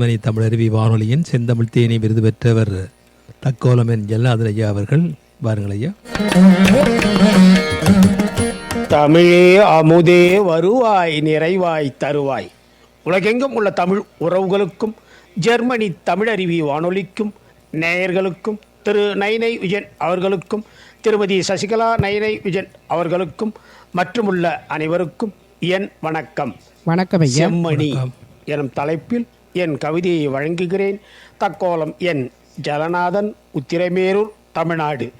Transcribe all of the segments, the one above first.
மணி தமிழருவி வானொலியின் செந்தமிழ் தேனி விருது பெற்றவர் தக்கோலமன் ஜல்லாதன் ஐயா அவர்கள். வாருங்கள் ஐயா. தமிழே அமுதே வருவாய் நிறைவாய் தருவாய். உலகெங்கும் உள்ள தமிழ் உறவுகளுக்கும் ஜெர்மனி தமிழருவி வானொலிக்கும் நேயர்களுக்கும் திரு நைனை விஜயன் அவர்களுக்கும் திருமதி சசிகலா நைனை விஜயன் அவர்களுக்கும் மற்றுமுள்ள அனைவருக்கும் என் வணக்கம். வணக்கம் ஐயா. செம்மணி எனும் தலைப்பில் என் கவிதையை வழங்குகிறேன். தக்கோலம் என் ஜலநாதன் உத்திரமேரூர் தமிழ்நாடு.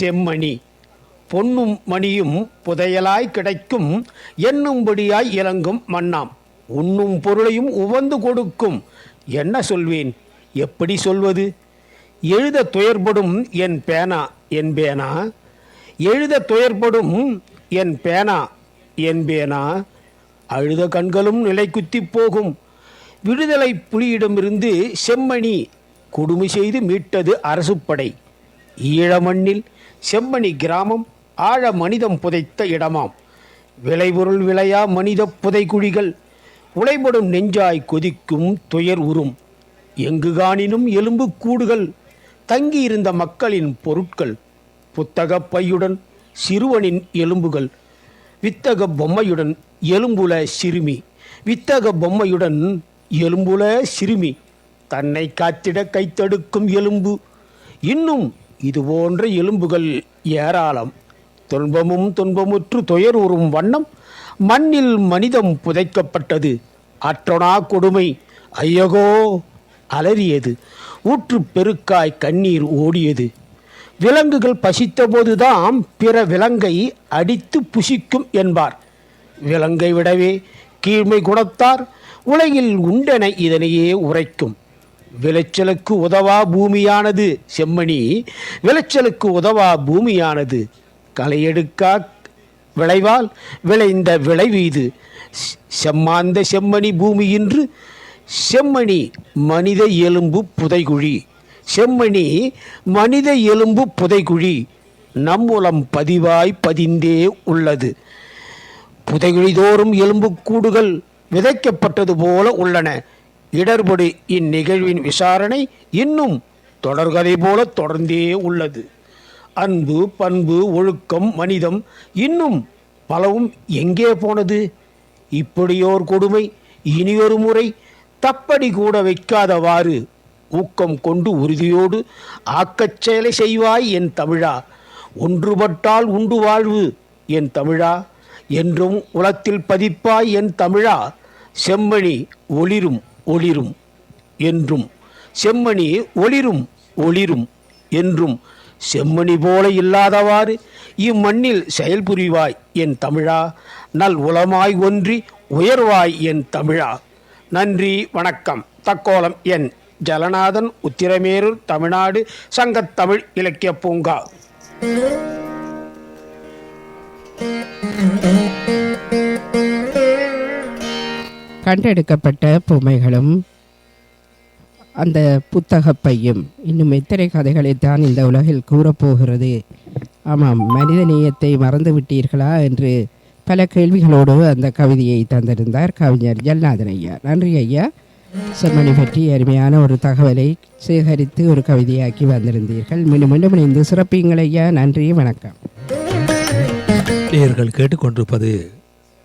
செம்மணி. பொன்னும் மணியும் புதையலாய் கிடைக்கும். எண்ணும்படியாய் இறங்கும் மண்ணாம் உண்ணும் பொருளையும் உவந்து கொடுக்கும். என்ன சொல்வேன்? எப்படி சொல்வது? எழுத துயர்படும் என் பேனா என் பேனா? எழுத துயர்படும் என் பேனா என் பேனா? அழுத கண்களும் நிலைக்குத்தி போகும். விடுதலை புலியிடமிருந்து செம்மணி கொடுமை செய்து மீட்டது அரசுப்படை. ஈழமண்ணில் செம்மணி கிராமம் ஆழ மனிதம் புதைத்த இடமாம். விளைபொருள் விளையா மனித புதைக்குழிகள் உழைபடும் நெஞ்சாய் கொதிக்கும் துயர் உறும். எங்கு காணினும் எலும்பு கூடுகள் தங்கியிருந்த மக்களின் பொருட்கள் புத்தக பையுடன் சிறுவனின் எலும்புகள் வித்தக பொம்மையுடன் எலும்புல சிறுமி வித்தக பொம்மையுடன் எலும்புல சிறுமி. தன்னை காத்திட கைத்தடுக்கும் எலும்பு. இன்னும் இது போன்ற எலும்புகள் ஏராளம். துன்பமும் துன்பமுற்று துயர் உறும் வண்ணம் மண்ணில் மனிதம் புதைக்கப்பட்டது. அற்றொனா கொடுமை. ஐயகோ! அலறியது. ஊற்று பெருக்காய் கண்ணீர் ஓடியது. விலங்குகள் பசித்தபோதுதான் பிற விலங்கை அடித்து புசிக்கும் என்பார். விலங்கை விடவே கீழ்மை குணத்தார் உலகில் உண்டென இதனையே உரைக்கும். விளைச்சலுக்கு உதவா பூமியானது செம்மணி. விளைச்சலுக்கு உதவா பூமியானது. களையெடுக்கா விளைவால் விளைந்த விளைவீது. செம்மாந்த செம்மணி பூமி செம்மணி மனித எலும்பு புதைகுழி. செம்மணி மனித எலும்பு புதைகுழி. நம்முலம் பதிவாய் பதிந்தே உள்ளது. புதைகுழிதோறும் எலும்புக்கூடுகள் விதைக்கப்பட்டது போல உள்ளன. இடர்படு இந்நிகழ்வின் விசாரணை இன்னும் தொடர்கதை போல தொடர்ந்தே உள்ளது. அன்பு பண்பு ஒழுக்கம் மனிதம் இன்னும் பலவும் எங்கே போனது? இப்படியோர் கொடுமை இனியொரு முறை தப்படி கூட வைக்காதவாறு ஊக்கம் கொண்டு உறுதியோடு ஆக்கச் செயலை செய்வாய் என் தமிழா. ஒன்றுபட்டால் உண்டு வாழ்வு என் தமிழா. என்றும் உலத்தில் பதிப்பாய் என் தமிழா. செம்மணி ஒளிரும் ஒளிரும் என்றும் செம்மணி ஒளிரும் ஒளிரும் என்றும் செம்மணி போல இல்லாதவாறு இம்மண்ணில் செயல்புரிவாய் என் தமிழா நல் உளமாய் ஒன்றி உயர்வாய் என் தமிழா. நன்றி வணக்கம். தக்கோலம் என் ஜலநாதன் உத்திரமேரூர் தமிழ்நாடு சங்கத்தமிழ் இலக்கிய பூங்கா. கண்டெடுக்கப்பட்ட பொம்மைகளும் அந்த புத்தகப் பையும் இன்னும் எத்தனை கதைகளைத்தான் இந்த உலகில் கூறப்போகிறது? ஆமாம் மனித நேயத்தை மறந்து விட்டீர்களா என்று பல கேள்விகளோடு அந்த கவிதையை தந்திருந்தார் கவிஞர் ஜல்நாதன் ஐயா. நன்றி ஐயா. செம்மணி பற்றி அருமையான ஒரு தகவலை சேகரித்து ஒரு கவிதையாக்கி வந்திருந்தீர்கள். மீண்டும் மீண்டும் இணைந்து சிறப்பிங்கள் ஐயா. நன்றி வணக்கம். நேயர்கள் கேட்டுக்கொண்டிருப்பது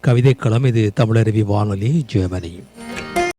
கவிதைக்களம். இது தமிழருவி வானொலி ஜெர்மனி